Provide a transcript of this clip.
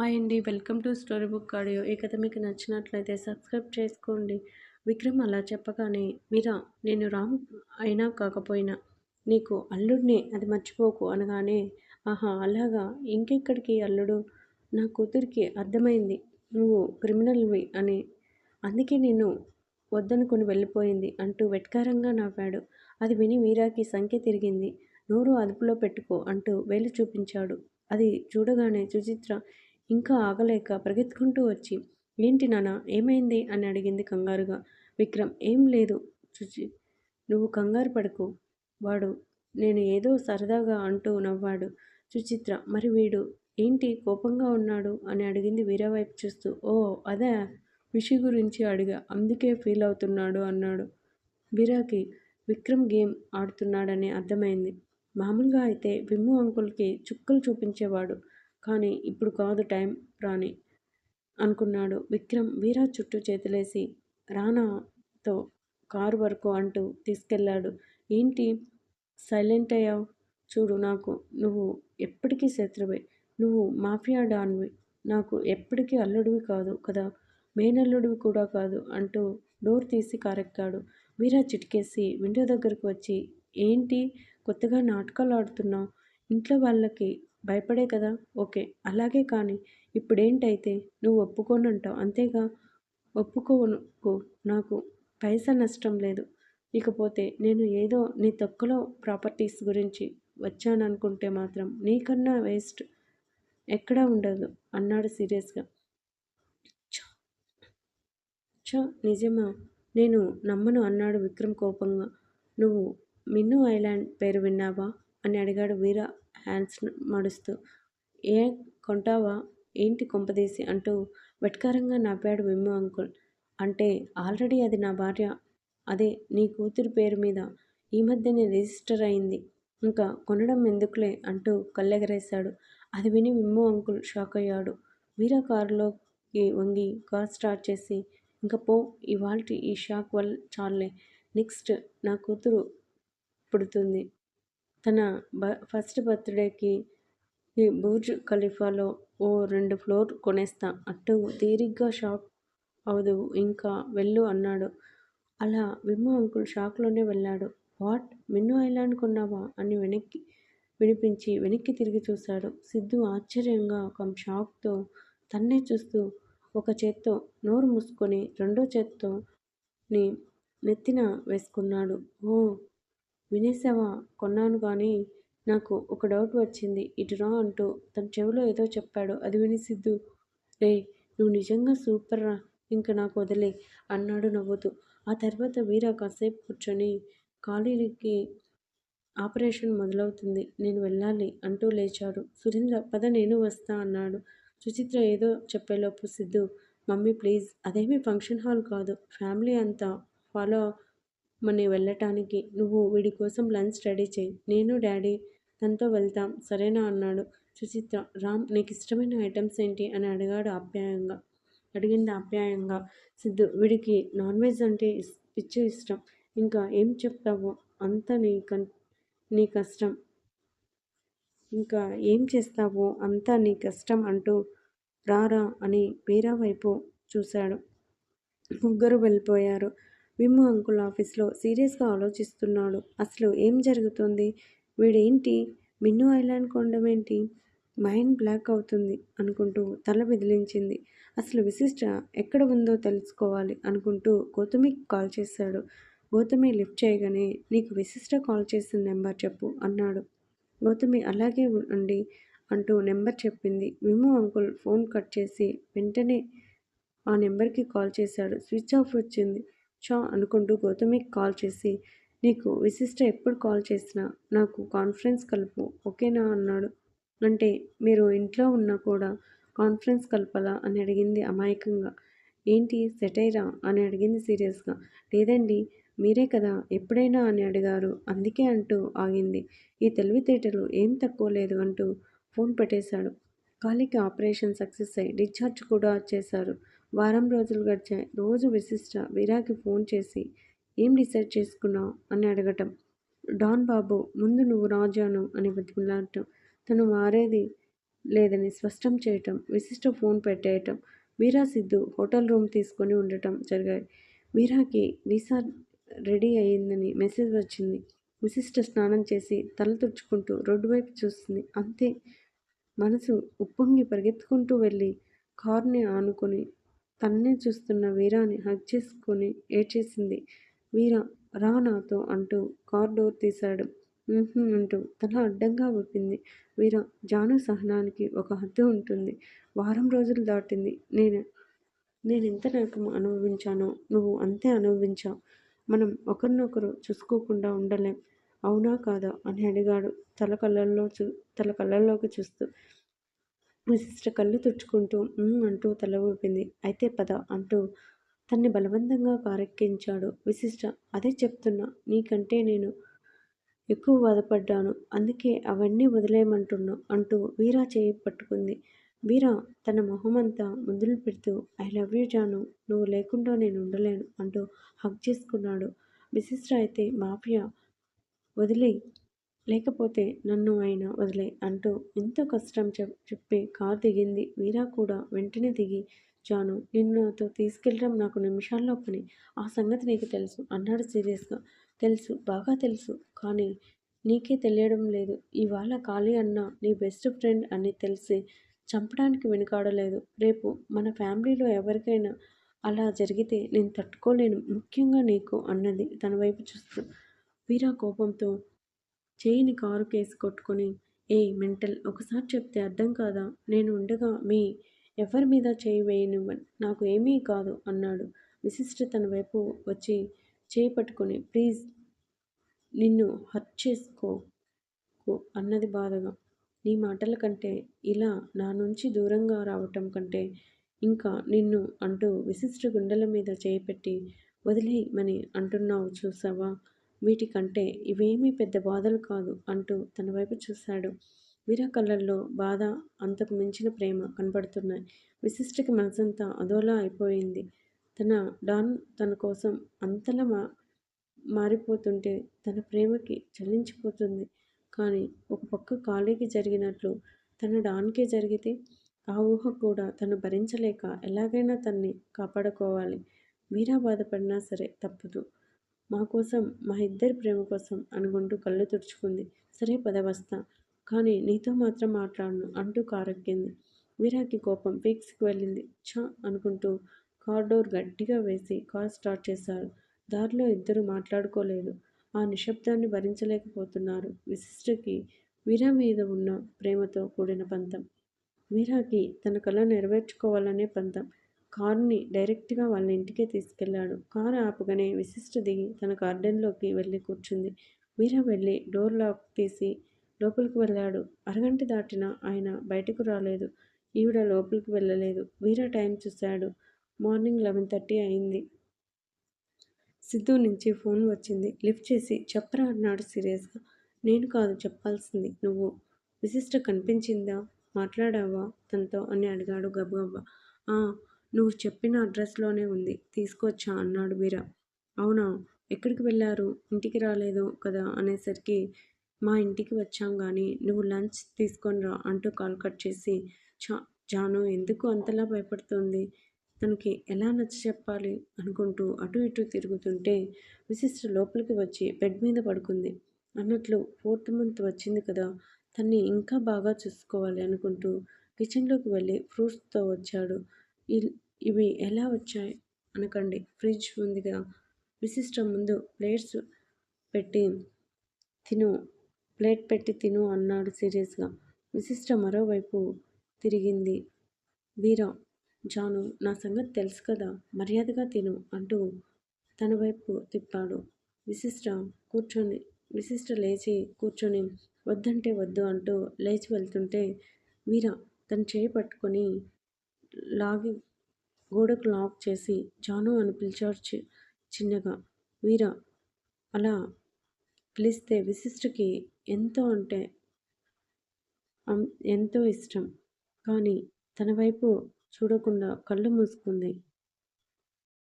Hi అండి. Welcome to story book audio. ఈ కథ మీకు నచ్చినట్లయితే సబ్స్క్రైబ్ చేసుకోండి. విక్రమ్ అలా చెప్పగానే మీరా నేను రామ్ అయినా కాకపోయినా నీకు అల్లుడిని అది మర్చిపోకు అనగానే ఆహా అలాగా? ఇంకెక్కడికి అల్లుడు? నా కూతురికి అర్థమైంది. నువ్వు క్రిమినల్వి అని. అందుకే నేను వద్దనుకుని వెళ్ళిపోయింది అంటూ వెట్కారంగా నవ్వాడు. అది విని మీరాకి సంఖ్య తిరిగింది. నోరు అదుపులో పెట్టుకో అంటూ వేలు చూపించాడు. అది చూడగానే సుచిత్ర ఇంకా ఆగలేక పరిగెత్తుకుంటూ వచ్చి ఏంటి నాన్న ఏమైంది? అని అడిగింది కంగారుగా. విక్రమ్ ఏం లేదు చుచి నువ్వు కంగారు పడకు. వాడు నేను ఏదో సరదాగా అంటూ నవ్వాడు. సుచిత్ర మరి వీడు ఏంటి కోపంగా ఉన్నాడు? అని అడిగింది వీరవైపు చూస్తూ. ఓ అదే విషి గురించి అడిగా. అందుకే ఫీల్ అవుతున్నాడు అన్నాడు వీరాకి. విక్రమ్ గేమ్ ఆడుతున్నాడని అర్థమైంది. మామూలుగా అయితే విమ్ము అంకుల్కి చుక్కలు చూపించేవాడు. కానీ ఇప్పుడు కాదు టైం రాని అనుకున్నాడు. విక్రమ్ వీరా చుట్టూ చేతులేసి రానాతో కారు వరకు అంటూ తీసుకెళ్ళాడు. ఏంటి? సైలెంట్ అయ్యావు? చూడు నాకు నువ్వు ఎప్పటికీ శత్రువే. నువ్వు మాఫియా డాన్వి. నాకు ఎప్పటికీ అల్లుడివి కాదు కదా? మేనల్లుడివి కూడా కాదు అంటూ డోర్ తీసి కారెక్కాడు. వీరా చిటికేసి విండో దగ్గరకు వచ్చి ఏంటి? కొత్తగా నాటకాలు ఆడుతున్నావు. ఇంట్లో వాళ్ళకి భయపడే కదా? ఓకే అలాగే కానీ ఇప్పుడేంటైతే నువ్వు ఒప్పుకోనంటావు అంతేగా? ఒప్పుకోనుకో నాకు పైసా నష్టం లేదు. ఇకపోతే నేను ఏదో నీ తక్కువలో ప్రాపర్టీస్ గురించి వచ్చాననుకుంటే మాత్రం నీకన్నా వేస్ట్ ఎక్కడా ఉండదు అన్నాడు సీరియస్గా. చ నిజమా? నేను నమ్మను అన్నాడు విక్రమ్ కోపంగా. నువ్వు మిన్ను ఐలాండ్ పేరు విన్నావా? అని అడిగాడు వీర హ్యాండ్స్ మడుస్తూ ఏ కొంటావా? ఏంటి కొంపదీసి? అంటూ వెట్కారంగా నాపాడు విమ్ము అంకుల్. అంటే ఆల్రెడీ అది నా భార్య. అదే నీ కూతురు పేరు మీద. ఈ మధ్యనే రిజిస్టర్ అయింది. ఇంకా కొనడం ఎందుకులే? అంటూ కళ్ళెగరేశాడు. అది విని విమ్ము అంకుల్ షాక్ అయ్యాడు. వీరా కారులోకి వంగి కార్ స్టార్ట్ చేసి ఇంకా పో ఇవాళ ఈ షాక్ వల్ల చాలే నెక్స్ట్ నా కూతురు పుడుతుంది. తన బ ఫస్ట్ బర్త్డేకి ఈ బూర్జ్ ఖలీఫాలో ఓ రెండు ఫ్లోర్ కొనేస్తా. అట్టు తీరిగ్గా షాక్ అవదు. ఇంకా వెళ్ళు అన్నాడు. అలా విమ్ము అంకుల్ షాక్లోనే వెళ్ళాడు. వాట్? మిన్ను ఐలాండ్ కొన్నావా? అని వెనక్కి వినిపించి వెనక్కి తిరిగి చూశాడు. సిద్ధు ఆశ్చర్యంగా ఒక షాక్తో తన్నే చూస్తూ ఒక చేత్తో నోరు మూసుకొని రెండో చేత్తో నెత్తిన వేసుకున్నాడు. ఓ వినేసావా కొన్నాను కానీ నాకు ఒక డౌట్ వచ్చింది. ఇటురా అంటూ తన చెవిలో ఏదో చెప్పాడు. అది విని సిద్ధు రే నువ్వు నిజంగా సూపర్ రా. ఇంక నాకు వదిలే అన్నాడు నవ్వుతూ. ఆ తర్వాత వీరా కాసేపు కూర్చొని ఖాళీకి ఆపరేషన్ మొదలవుతుంది. నేను వెళ్ళాలి అంటూ లేచాడు. సురేంద్ర పద నేను వస్తా అన్నాడు. సుచిత్ర ఏదో చెప్పేలోపు సిద్ధు మమ్మీ ప్లీజ్ అదేమీ ఫంక్షన్ హాల్ కాదు. ఫ్యామిలీ అంతా ఫాలో మన వెళ్ళటానికి. నువ్వు వీడి కోసం లంచ్ రెడీ చేయి. నేను డాడీ తనతో వెళ్తాం. సరేనా? అన్నాడు సుచిత్ర. రామ్ నీకు ఇష్టమైన ఐటమ్స్ ఏంటి? అని అడిగాడు ఆప్యాయంగా. అడిగింది ఆప్యాయంగా. సిద్ధు వీడికి నాన్ వెజ్ అంటే పిచ్చి ఇష్టం. ఇంకా ఏం చెప్తావో? అంత నీ కన్ నీ కష్టం. ఇంకా ఏం చేస్తావో? అంతా నీ కష్టం అంటూ రారా అని వేరే వైపు చూశాడు. ముగ్గురు వెళ్ళిపోయారు. విమ్ము అంకుల్ ఆఫీస్లో సీరియస్గా ఆలోచిస్తున్నాడు. అసలు ఏం జరుగుతుంది? వీడేంటి? మిన్ను ఐలాండ్ కొండమేంటి? మైండ్ బ్లాక్ అవుతుంది అనుకుంటూ తల బెదిలించింది అసలు విశిష్ట ఎక్కడ ఉందో తెలుసుకోవాలి అనుకుంటూ గౌతమికి కాల్ చేశాడు. గౌతమి లిఫ్ట్ చేయగానే నీకు విశిష్ట కాల్ చేసిన నెంబర్ చెప్పు అన్నాడు. గౌతమి అలాగే ఉండి అంటూ నెంబర్ చెప్పింది. విము అంకుల్ ఫోన్ కట్ చేసి వెంటనే ఆ నెంబర్కి కాల్ చేశాడు. స్విచ్ ఆఫ్ వచ్చింది. చా అనుకుంటూ గౌతమికి కాల్ చేసి నీకు విశిష్ట ఎప్పుడు కాల్ చేసినా నాకు కాన్ఫరెన్స్ కలుపు ఓకేనా? అన్నాడు. అంటే మీరు ఇంట్లో ఉన్నా కూడా కాన్ఫరెన్స్ కలపాలా? అని అడిగింది అమాయకంగా. ఏంటి సెటైరా? అని అడిగింది సీరియస్గా. లేదండి మీరే కదా ఎప్పుడైనా? అని అడిగారు. అందుకే అంటూ ఆగింది. ఈ తెలివితేటలు ఏం తక్కువ లేదు అంటూ ఫోన్ పెట్టేశాడు. కాలికి ఆపరేషన్ సక్సెస్ అయ్యి డిశ్చార్జ్ కూడా చేశారు. వారం రోజులు గడిచాయి రోజు విశిష్ట వీరాకి ఫోన్ చేసి ఏం డిసైడ్ చేసుకున్నావు? అని అడగటం. డాన్ బాబు ముందు నువ్వు రాజాను అని బతిమలాడటం తను మారేది లేదని స్పష్టం చేయటం విశిష్ట ఫోన్ పెట్టేయటం వీరా సిద్ధు హోటల్ రూమ్ తీసుకొని ఉండటం జరిగాయి. వీరాకి వీసా రెడీ అయ్యిందని మెసేజ్ వచ్చింది. విశిష్ట స్నానం చేసి తల తుడుచుకుంటూ రోడ్డు వైపు చూస్తుంది అంతే మనసు ఉప్పొంగి పరిగెత్తుకుంటూ వెళ్ళి కార్ని ఆనుకొని తన్నే చూస్తున్న వీరాని హగ్ చేసుకొని ఏడ్చేసింది. వీర రా నాతో అంటూ కార్ డోర్ తీశాడు. అంటూ తల అడ్డంగా ఒప్పింది వీర జాను సహనానికి ఒక హద్దు ఉంటుంది. వారం రోజులు దాటింది. నేను నేను ఎంత నరకం అనుభవించానో నువ్వు అంతే అనుభవించావు. మనం ఒకరినొకరు చూసుకోకుండా ఉండలేం. అవునా కాదా? అని అడిగాడు తల కళ్ళల్లో చూ తల కళ్ళల్లోకి చూస్తూ. విశిష్ట కళ్ళు తుడుచుకుంటూ అంటూ తల ఊపింది. అయితే పద అంటూ తన్ని బలవంతంగా కారెక్కించాడు. విశిష్ట అదే చెప్తున్నా. నీకంటే నేను ఎక్కువ బాధపడ్డాను. అందుకే అవన్నీ వదిలేయమంటున్నా అంటూ వీరా చేయి పట్టుకుంది. వీరా తన మొహమంతా ముందులు పెడుతూ ఐ లవ్ యూ జాను. నువ్వు లేకుండా నేను ఉండలేను అంటూ హక్ చేసుకున్నాడు. విశిష్ట అయితే మాఫియా. వదిలే లేకపోతే నన్ను ఆయన వదిలే అంటూ ఎంతో కష్టం చెప్ చెప్పి కారు దిగింది వీరా కూడా వెంటనే దిగి జాను నిన్ను నాతో తీసుకెళ్ళడం నాకు నిమిషాల్లో పని. ఆ సంగతి నీకు తెలుసు అన్నాడు సీరియస్గా. తెలుసు బాగా తెలుసు కానీ నీకే తెలియడం లేదు. ఇవాళ ఖాళీ అన్న నీ బెస్ట్ ఫ్రెండ్ అని తెలిసి చంపడానికి వెనుకాడలేదు. రేపు మన ఫ్యామిలీలో ఎవరికైనా అలా జరిగితే నేను తట్టుకోలేను ముఖ్యంగా నీకు అన్నది తన వైపు చూస్తూ. వీరా కోపంతో చేయిని కారు కేసు కొట్టుకొని ఏ మెంటల్ ఒకసారి చెప్తే అర్థం కాదా? నేను ఉండగా మీ ఎవరి మీద చేయి వేయనివ్వను. నాకు ఏమీ కాదు అన్నాడు. విశిష్ట తన వైపు వచ్చి చేయి పట్టుకొని ప్లీజ్ నిన్ను హర్ట్ చేసుకో అన్నది బాధగా. నీ మాటల కంటే ఇలా నా నుంచి దూరంగా రావటం కంటే ఇంకా నిన్ను అంటూ విశిష్ట గుండెల మీద చేయి పెట్టి వదిలేయమని అంటున్నావు చూసావా? వీటికంటే ఇవేమీ పెద్ద బాధలు కాదు అంటూ తన వైపు చూశాడు. వీరా కళ్ళల్లో బాధ అంతకు మించిన ప్రేమ కనబడుతున్నాయి. విశిష్టకి మనసంతా అదోలా అయిపోయింది. తన డాన్ తన కోసం అంతలా మా మారిపోతుంటే తన ప్రేమకి చలించిపోతుంది. కానీ ఒక పక్క ఖాళీకి జరిగినట్లు తన డాన్కే జరిగితే ఆ ఊహ కూడా తను భరించలేక ఎలాగైనా తన్ని కాపాడుకోవాలి. మీరా బాధపడినా సరే తప్పదు. మా కోసం మా ఇద్దరి ప్రేమ కోసం అనుకుంటూ కళ్ళు తుడుచుకుంది. సరే పద వస్తా. కానీ నీతో మాత్రం మాట్లాడను అంటూ కారెక్కింది. వీరాకి కోపం పీక్స్కి వెళ్ళింది. ఛా! అనుకుంటూ కార్ డోర్ గట్టిగా వేసి కార్ స్టార్ట్ చేశారు. దారిలో ఇద్దరు మాట్లాడుకోలేదు. ఆ నిశ్శబ్దాన్ని భరించలేకపోతున్నారు విశిష్టకి వీరా మీద ఉన్న ప్రేమతో కూడిన పంతం. వీరాకి తన కళ నెరవేర్చుకోవాలనే పంతం. కారుని డైరెక్ట్గా వాళ్ళ ఇంటికే తీసుకెళ్ళాడు. కారు ఆపగానే విశిష్ట దిగి తన గార్డెన్లోకి వెళ్ళి కూర్చుంది. వీర వెళ్ళి డోర్ లాక్ తీసి లోపలికి వెళ్ళాడు. అరగంట దాటినా ఆయన బయటకు రాలేదు. ఈవిడ లోపలికి వెళ్ళలేదు. వీరా టైం చూశాడు. మార్నింగ్ లెవెన్ థర్టీ అయింది. సిద్ధు నుంచి ఫోన్ వచ్చింది. లిఫ్ట్ చేసి చెప్పరా అన్నాడు సీరియస్గా. నేను కాదు చెప్పాల్సింది నువ్వు. విశిష్ట కనిపించిందా? మాట్లాడావా? తనతో అని అడిగాడు గబగబా. నువ్వు చెప్పిన అడ్రస్లోనే ఉంది. తీసుకొచ్చా? అన్నాడు బీరా. అవునా? ఎక్కడికి వెళ్ళారు? ఇంటికి రాలేదు కదా? అనేసరికి మా ఇంటికి వచ్చాం కానీ నువ్వు లంచ్ తీసుకొని రా అంటూ కాల్ కట్ చేసి చా జాను ఎందుకు అంతలా భయపడుతుంది? తనకి ఎలా నచ్చ చెప్పాలి? అనుకుంటూ అటు ఇటు తిరుగుతుంటే విశిష్ట లోపలికి వచ్చి బెడ్ మీద పడుకుంది. అన్నట్లు ఫోర్త్ మంత్ వచ్చింది కదా? తన్ని ఇంకా బాగా చూసుకోవాలి అనుకుంటూ కిచెన్లోకి వెళ్ళి ఫ్రూట్స్తో వచ్చాడు. ఇవి ఎలా వచ్చాయి అనకండి. ఫ్రిడ్జ్ ఉందిగా. విశిష్ట ముందు ప్లేట్స్ పెట్టి తిను. ప్లేట్ పెట్టి తిను అన్నాడు సీరియస్గా. విశిష్ట మరోవైపు తిరిగింది. వీరా జాను నా సంగతి తెలుసు కదా. మర్యాదగా తిను అంటూ తన వైపు తిప్పాడు. విశిష్ట కూర్చొని విశిష్ట లేచి కూర్చొని వద్దంటే వద్దు అంటూ లేచి వెళ్తుంటే వీరా తన చేయి పట్టుకొని లాగి గోడకు లాక్ చేసి జాను అని పిలిచాడు చిన్నగా. వీర అలా పిలిస్తే విశిష్టకి ఎంతో అంటే ఎంతో ఇష్టం. కానీ తన వైపు చూడకుండా కళ్ళు మూసుకుంది.